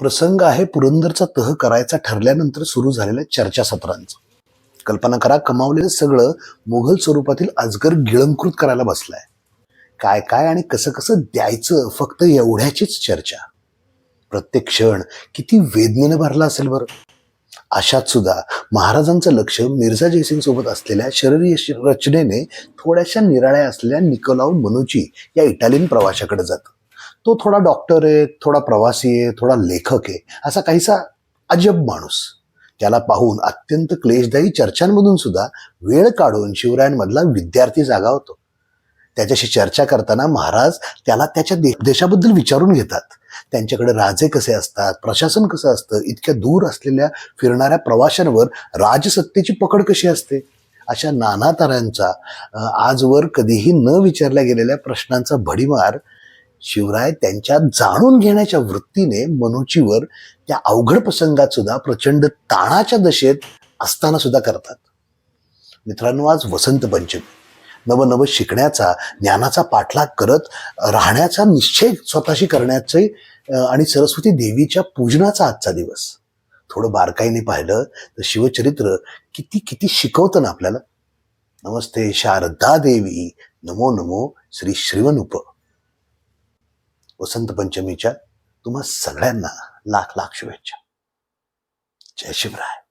प्रसंग आहे पुरंदरचा तह करायचा ठरल्यानंतर सुरू झालेल्या चर्चासत्रांचं कल्पना करा कमावलेलं सगळं मुघल स्वरूपातील अजगर गिळंकृत करायला बसलाय. काय काय आणि कसं कसं द्यायचं फक्त एवढ्याचीच चर्चा. प्रत्येक क्षण किती वेदनेनं भरला असेल बरं. अशात सुद्धा महाराजांचं लक्ष मिर्झा जयसिंग सोबत असलेल्या शरीर रचनेने थोड्याशा निराळ्या असलेल्या निकोलाव मनुची या इटालियन प्रवाशाकडे जातं. तो थोडा डॉक्टर आहे थोडा प्रवासी आहे थोडा लेखक आहे असा काहीसा अजब माणूस. त्याला पाहून अत्यंत क्लेशदायी चर्चांमधून सुद्धा वेळ काढून शिवरायांमधला विद्यार्थी जागा होतो. त्याच्याशी चर्चा करताना महाराज त्याला त्याच्या देशाबद्दल विचारून घेतात. त्यांच्याकडे राजे कसे असतात प्रशासन कसं असतं इतक्या दूर असलेल्या फिरणाऱ्या प्रवाशांवर राजसत्तेची पकड कशी असते? अशा नाना तऱ्यांचा आजवर कधीही न विचारल्या गेलेल्या प्रश्नांचा भडीमार शिवराय त्यांच्या जाणून घेण्याच्या वृत्तीने मनुचीवर त्या अवघड प्रसंगात सुद्धा प्रचंड ताणाच्या दशेत असताना सुद्धा करतात. मित्रांनो आज वसंत पंचमी. नवनव शिकण्याचा ज्ञानाचा पाठलाग करत राहण्याचा निश्चय स्वतःशी करण्याचे आणि सरस्वती देवीच्या पूजनाचा आजचा दिवस. थोडं बारकाईने पाहिलं तर शिवचरित्र किती किती शिकवतं ना आपल्याला. नमस्ते शारदा देवी नमो नमो श्री श्रीवनुप. वसंत पंचमीच्या तुम्हा सगळ्यांना लाख लाख शुभेच्छा. जय शिवराय.